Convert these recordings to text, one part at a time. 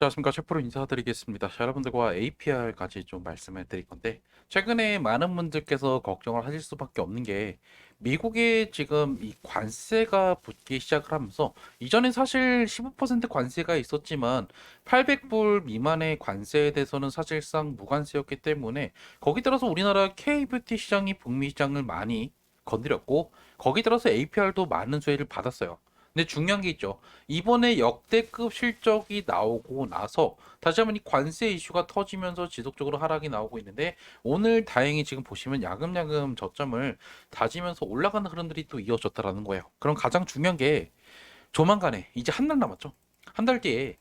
안녕하십니까 셰프로 인사드리겠습니다. 자, 여러분들과 APR까지 좀 말씀을 드릴 건데 최근에 많은 분들께서 걱정을 하실 수밖에 없는 게 미국에 지금 이 관세가 붙기 시작을 하면서 이전에 사실 15% 관세가 있었지만 800불 미만의 관세에 대해서는 사실상 무관세였기 때문에 거기 따라서 우리나라 K뷰티 시장이 북미 시장을 많이 건드렸고 거기 따라서 APR도 많은 수혜를 받았어요. 근데 중요한 게 있죠. 이번에 역대급 실적이 나오고 나서 다시 한번 이 관세 이슈가 터지면서 지속적으로 하락이 나오고 있는데 오늘 다행히 지금 보시면 야금야금 저점을 다지면서 올라가는 흐름들이 또 이어졌다라는 거예요. 그럼 가장 중요한 게 조만간에 이제 한 달 남았죠. 한 달 뒤에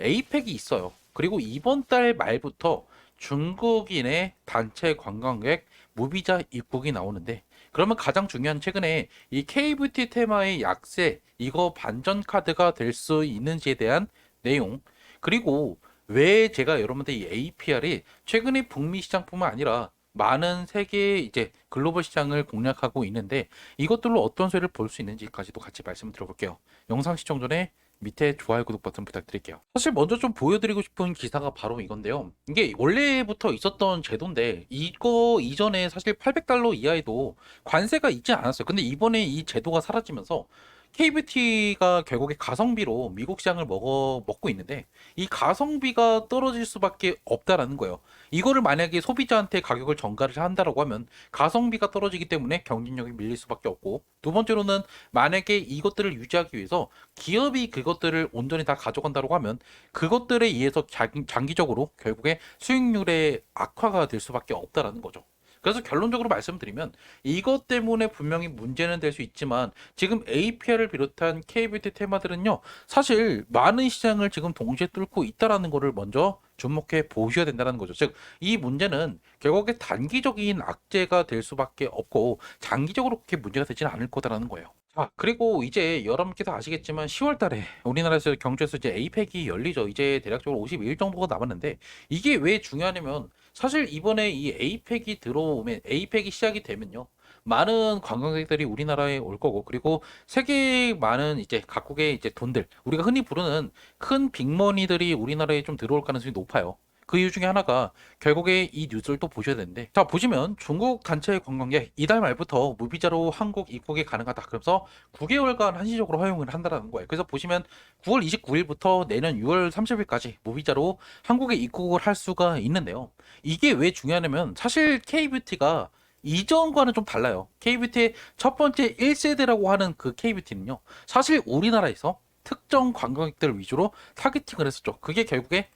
에이펙이 있어요. 그리고 이번 달 말부터 중국인의 단체 관광객 무비자 입국이 나오는데 그러면 가장 중요한 최근에 이 KBT 테마의 약세 이거 반전 카드가 될 수 있는지에 대한 내용 그리고 왜 제가 여러분들 이 APR이 최근에 북미 시장뿐만 아니라 많은 세계 이제 글로벌 시장을 공략하고 있는데 이것들로 어떤 수혜를 볼 수 있는지까지도 같이 말씀 드려볼게요. 영상 시청 전에 밑에 좋아요, 구독 버튼 부탁드릴게요. 사실 먼저 좀 보여드리고 싶은 기사가 바로 이건데요. 이게 원래부터 있었던 제도인데 이거 이전에 사실 800달러 이하에도 관세가 있지 않았어요. 근데 이번에 이 제도가 사라지면서 KBT가 결국에 가성비로 미국 시장을 먹어 먹고 있는데 이 가성비가 떨어질 수밖에 없다라는 거예요. 이거를 만약에 소비자한테 가격을 전가를 한다라고 하면 가성비가 떨어지기 때문에 경쟁력이 밀릴 수밖에 없고 두 번째로는 만약에 이것들을 유지하기 위해서 기업이 그것들을 온전히 다 가져간다고 하면 그것들에 의해서 장- 장기적으로 결국에 수익률의 악화가 될 수밖에 없다라는 거죠. 그래서 결론적으로 말씀드리면 이것 때문에 분명히 문제는 될 수 있지만 지금 APR을 비롯한 K뷰티 테마들은요 사실 많은 시장을 지금 동시에 뚫고 있다라는 거를 먼저 주목해 보셔야 된다는 거죠. 즉 이 문제는 결국에 단기적인 악재가 될 수밖에 없고 장기적으로 그렇게 문제가 되지는 않을 거다라는 거예요. 자, 그리고 이제 여러분께서 아시겠지만 10월 달에 우리나라에서 경주에서 이제 에이펙이 열리죠. 이제 대략적으로 52일 정도가 남았는데 이게 왜 중요하냐면 사실 이번에 이 에이펙이 들어오면 에이펙이 시작이 되면요. 많은 관광객들이 우리나라에 올 거고 그리고 세계 많은 이제 각국의 이제 돈들 우리가 흔히 부르는 큰 빅머니들이 우리나라에 좀 들어올 가능성이 높아요. 그 이유 중에 하나가 결국에 이 뉴스를 또 보셔야 되는데 자 보시면 중국 단체 관광객 이달 말부터 무비자로 한국 입국이 가능하다. 그러면서 9개월간 한시적으로 허용을 한다는 거예요. 그래서 보시면 9월 29일부터 내년 6월 30일까지 무비자로 한국에 입국을 할 수가 있는데요. 이게 왜 중요하냐면 사실 K뷰티가 이전과는 좀 달라요. K뷰티의 첫 번째 1세대라고 하는 그 K뷰티는요 사실 우리나라에서 특정 관광객들 위주로 타겟팅을 했었죠. 그게 결국에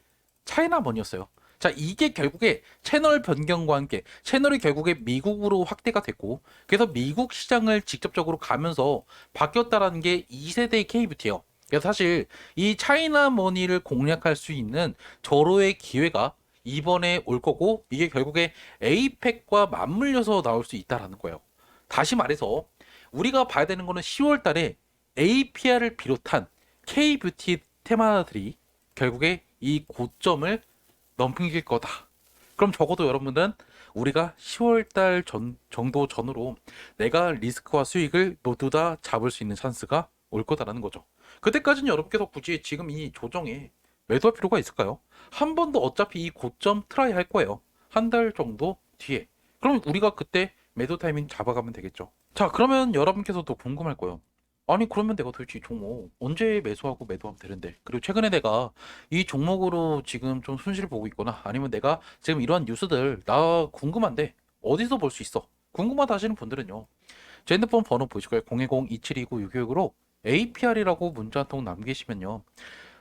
차이나머니였어요. 자, 이게 결국에 채널 변경과 함께 채널이 결국에 미국으로 확대가 됐고 그래서 미국 시장을 직접적으로 가면서 바뀌었다라는 게 2세대의 K뷰티예요. 그래서 사실 이 차이나 머니를 공략할 수 있는 절호의 기회가 이번에 올 거고 이게 결국에 에이펙과 맞물려서 나올 수 있다라는 거예요. 다시 말해서 우리가 봐야 되는 거는 10월 달에 APR을 비롯한 K뷰티 테마들이 결국에 이 고점을 넘길 거다. 그럼 적어도 여러분들은 우리가 10월 달 전, 정도 전으로 내가 리스크와 수익을 모두 다 잡을 수 있는 찬스가 올 거다라는 거죠. 그때까지는 여러분께서 굳이 지금 이 조정에 매도할 필요가 있을까요? 한 번 더 어차피 이 고점 트라이 할 거예요. 한 달 정도 뒤에. 그럼 우리가 그때 매도 타이밍 잡아가면 되겠죠. 자, 그러면 여러분께서도 궁금할 거예요. 아니 그러면 내가 도대체 이 종목 언제 매수하고 매도하면 되는데. 그리고 최근에 내가 이 종목으로 지금 좀 손실을 보고 있거나 아니면 내가 지금 이러한 뉴스들 나 궁금한데 어디서 볼 수 있어? 궁금하다 하시는 분들은요. 제 핸드폰 번호 보실 거예요 010-2729-666으로 APR이라고 문자 한 통 남기시면요.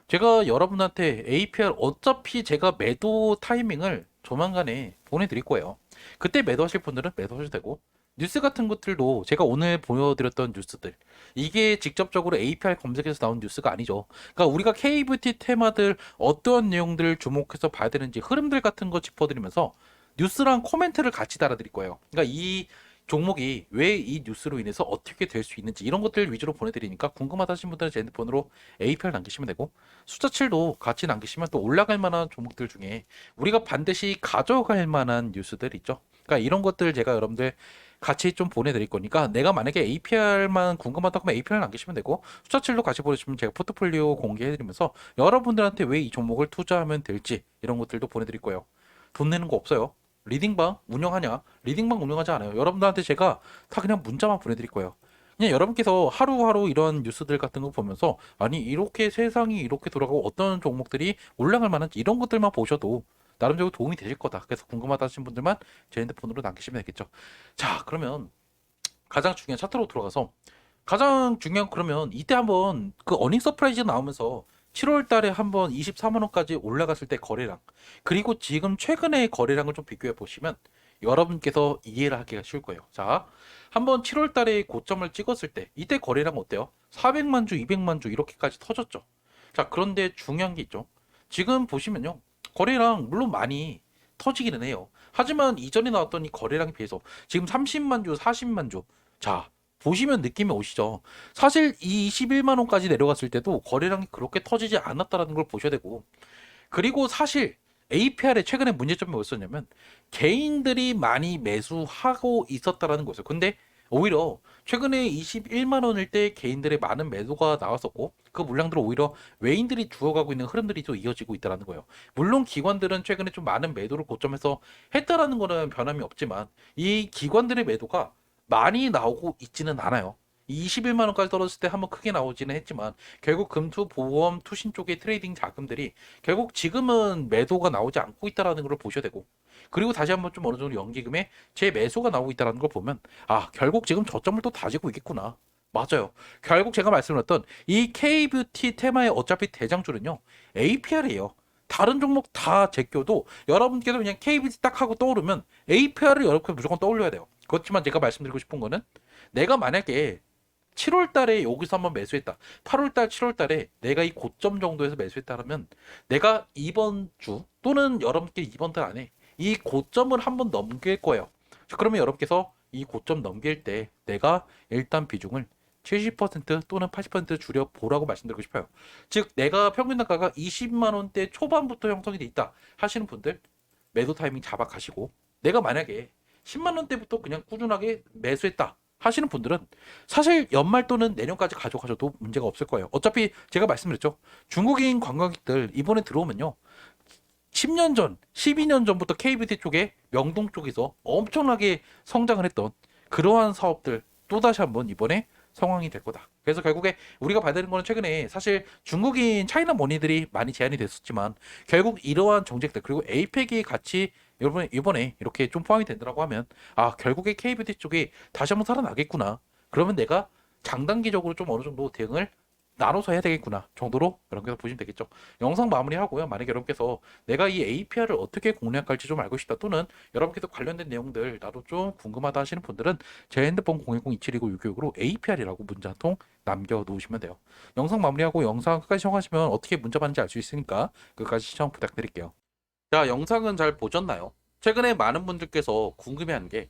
제가 여러분한테 APR 어차피 제가 매도 타이밍을 조만간에 보내드릴 거예요. 그때 매도하실 분들은 매도하셔도 되고 뉴스 같은 것들도 제가 오늘 보여드렸던 뉴스들 이게 직접적으로 APR 검색에서 나온 뉴스가 아니죠. 그러니까 우리가 KBT 테마들 어떠한 내용들을 주목해서 봐야 되는지 흐름들 같은 거 짚어드리면서 뉴스랑 코멘트를 같이 달아드릴 거예요. 그러니까 이 종목이 왜 이 뉴스로 인해서 어떻게 될 수 있는지 이런 것들 위주로 보내드리니까 궁금하다 하신 분들은 제 핸드폰으로 APR 남기시면 되고 숫자 7도 같이 남기시면 또 올라갈 만한 종목들 중에 우리가 반드시 가져갈 만한 뉴스들 있죠. 그러니까 이런 것들 제가 여러분들 같이 좀 보내드릴 거니까 내가 만약에 APR만 궁금하다고 하면 APR 남기시면 되고 숫자칠로 같이 보내주시면 제가 포트폴리오 공개해드리면서 여러분들한테 왜 이 종목을 투자하면 될지 이런 것들도 보내드릴 거예요. 돈 내는 거 없어요. 리딩방 운영하냐? 리딩방 운영하지 않아요. 여러분들한테 제가 다 그냥 문자만 보내드릴 거예요. 그냥 여러분께서 하루하루 이런 뉴스들 같은 거 보면서 아니 이렇게 세상이 이렇게 돌아가고 어떤 종목들이 올라갈 만한지 이런 것들만 보셔도 나름대로 도움이 되실 거다. 그래서 궁금하다 하신 분들만 제 핸드폰으로 남기시면 되겠죠. 자 그러면 가장 중요한 차트로 들어가서 가장 중요한 그러면 이때 한번 그 어닝 서프라이즈 나오면서 7월 달에 한번 24만 원까지 올라갔을 때 거래량 그리고 지금 최근의 거래량을 좀 비교해 보시면 여러분께서 이해를 하기가 쉬울 거예요. 자, 한번 7월 달에 고점을 찍었을 때 이때 거래량 어때요? 400만 주, 200만 주 이렇게까지 터졌죠. 자, 그런데 중요한 게 있죠. 지금 보시면요. 거래량 물론 많이 터지기는 해요. 하지만 이전에 나왔던 이 거래량에 비해서 지금 30만 주, 40만 주. 자, 보시면 느낌이 오시죠. 사실 이 21만 원까지 내려갔을 때도 거래량이 그렇게 터지지 않았다라는 걸 보셔야 되고 그리고 사실 APR의 최근에 문제점이 뭐였었냐면 개인들이 많이 매수하고 있었다라는 거였어요. 근데 오히려 최근에 21만 원일 때 개인들의 많은 매도가 나왔었고 그 물량들은 오히려 외인들이 주어가고 있는 흐름들이 또 이어지고 있다라는 거예요. 물론 기관들은 최근에 좀 많은 매도를 고점에서 했다라는 거는 변함이 없지만 이 기관들의 매도가 많이 나오고 있지는 않아요. 21만 원까지 떨어졌을 때 한번 크게 나오지는 했지만 결국 금투 보험 투신 쪽의 트레이딩 자금들이 결국 지금은 매도가 나오지 않고 있다라는 걸 보셔야 되고 그리고 다시 한번 좀 어느 정도 연기금에 제 매수가 나오고 있다라는 걸 보면 아 결국 지금 저점을 또 다지고 있겠구나. 맞아요. 결국 제가 말씀드렸던 이 K뷰티 테마의 어차피 대장줄은요 APR이에요. 다른 종목 다 제껴도 여러분께서 그냥 KBT 딱 하고 떠오르면 APR을 여러분께 무조건 떠올려야 돼요. 그렇지만 제가 말씀드리고 싶은 거는 내가 만약에 7월 달에 여기서 한번 매수했다. 8월 달, 7월 달에 내가 이 고점 정도에서 매수했다면 내가 이번 주 또는 여러분께 이번 달 안에 이 고점을 한번 넘길 거예요. 자, 그러면 여러분께서 이 고점 넘길 때 내가 일단 비중을 70% 또는 80% 줄여 보라고 말씀드리고 싶어요. 즉 내가 평균 단가가 20만 원대 초반부터 형성이 돼 있다 하시는 분들 매도 타이밍 잡아 가시고 내가 만약에 10만 원대부터 그냥 꾸준하게 매수했다 하시는 분들은 사실 연말 또는 내년까지 가져가셔도 문제가 없을 거예요. 어차피 제가 말씀드렸죠. 중국인 관광객들 이번에 들어오면요. 10년 전, 12년 전부터 KBT 쪽에 명동 쪽에서 엄청나게 성장을 했던 그러한 사업들 또다시 한번 이번에 상황이 될 거다. 그래서 결국에 우리가 봐야 되는 거는 최근에 사실 중국인 차이나 머니들이 많이 제한이 됐었지만 결국 이러한 정책들 그리고 에이펙이 같이 여러분 이번에 이렇게 좀 포함이 된다고 하면 아 결국에 KBT 쪽이 다시 한번 살아나겠구나. 그러면 내가 장단기적으로 좀 어느 정도 대응을 나눠서 해야 되겠구나 정도로 여러분께서 보시면 되겠죠. 영상 마무리하고요. 만약에 여러분께서 내가 이 APR을 어떻게 공략할지 좀 알고 싶다 또는 여러분께서 관련된 내용들 나도 좀 궁금하다 하시는 분들은 제 핸드폰 010-2729-666으로 APR이라고 문자 한 통 남겨놓으시면 돼요. 영상 마무리하고 영상 끝까지 시청하시면 어떻게 문자 받는지 알 수 있으니까 끝까지 시청 부탁드릴게요. 자, 영상은 잘 보셨나요? 최근에 많은 분들께서 궁금해하는 게